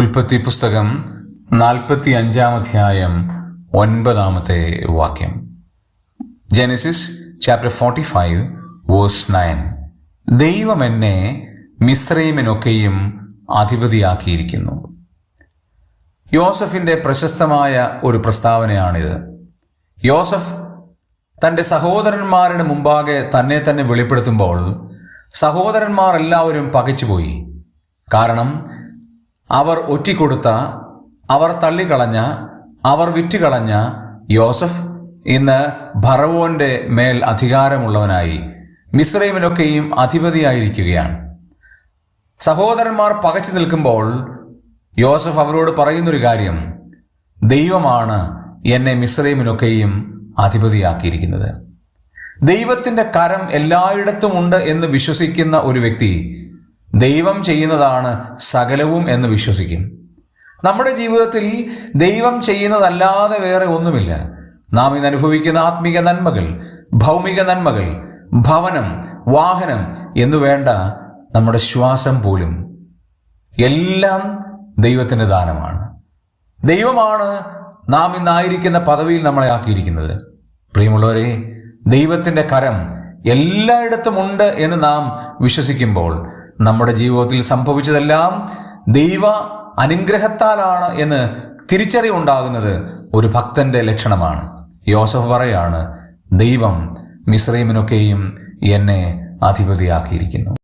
ഉൽപ്പത്തി പുസ്തകം നാൽപ്പത്തി അഞ്ചാം അധ്യായം ഒൻപതാമത്തെ വാക്യം. Genesis chapter forty five verse nine. ദൈവം എന്നെ മിശ്രൈമിനൊക്കെയും അധിപതിയാക്കിയിരിക്കുന്നു. യോസഫിന്റെ പ്രശസ്തമായ ഒരു പ്രസ്താവനയാണിത്. യോസഫ് തന്റെ സഹോദരന്മാരുടെ മുമ്പാകെ തന്നെ തന്നെ വെളിപ്പെടുത്തുമ്പോൾ സഹോദരന്മാർ എല്ലാവരും പകച്ചുപോയി. കാരണം അവർ ഒറ്റിക്കൊടുത്ത അവർ തള്ളിക്കളഞ്ഞ അവർ വിറ്റുകളഞ്ഞ യോസഫ് ഇന്ന് ഭറവോന്റെ മേൽ അധികാരമുള്ളവനായി മിശ്രൈമിനൊക്കെയും അധിപതിയായിരിക്കുകയാണ്. സഹോദരന്മാർ പകച്ചു നിൽക്കുമ്പോൾ യോസഫ് അവരോട് പറയുന്നൊരു കാര്യം ദൈവമാണ് എന്നെ മിശ്രൈമിനൊക്കെയും അധിപതിയാക്കിയിരിക്കുന്നത്. ദൈവത്തിന്റെ കരം എല്ലായിടത്തും ഉണ്ട് എന്ന് വിശ്വസിക്കുന്ന ഒരു വ്യക്തി ദൈവം ചെയ്യുന്നതാണ് സകലവും എന്ന് വിശ്വസിക്കും. നമ്മുടെ ജീവിതത്തിൽ ദൈവം ചെയ്യുന്നതല്ലാതെ വേറെ ഒന്നുമില്ല. നാം ഇന്ന് അനുഭവിക്കുന്ന ആത്മീക നന്മകൾ ഭൗമിക നന്മകൾ ഭവനം വാഹനം എന്നു വേണ്ട നമ്മുടെ ശ്വാസം പോലും എല്ലാം ദൈവത്തിന്റെ ദാനമാണ്. ദൈവമാണ് നാം ഇന്നായിരിക്കുന്ന പദവിയിൽ നമ്മളെ ആക്കിയിരിക്കുന്നത്. പ്രിയമുള്ളവരെ ദൈവത്തിന്റെ കരം എല്ലായിടത്തും ഉണ്ട് എന്ന് നാം വിശ്വസിക്കുമ്പോൾ നമ്മുടെ ജീവിതത്തിൽ സംഭവിച്ചതെല്ലാം ദൈവ അനുഗ്രഹത്താലാണ് എന്ന് തിരിച്ചറിവുണ്ടാകുന്നത് ഒരു ഭക്തന്റെ ലക്ഷണമാണ്. യോസഫ് പറയാണ് ദൈവം മിശ്രീമിനൊക്കെയും എന്നെ അധിപതിയാക്കിയിരിക്കുന്നു.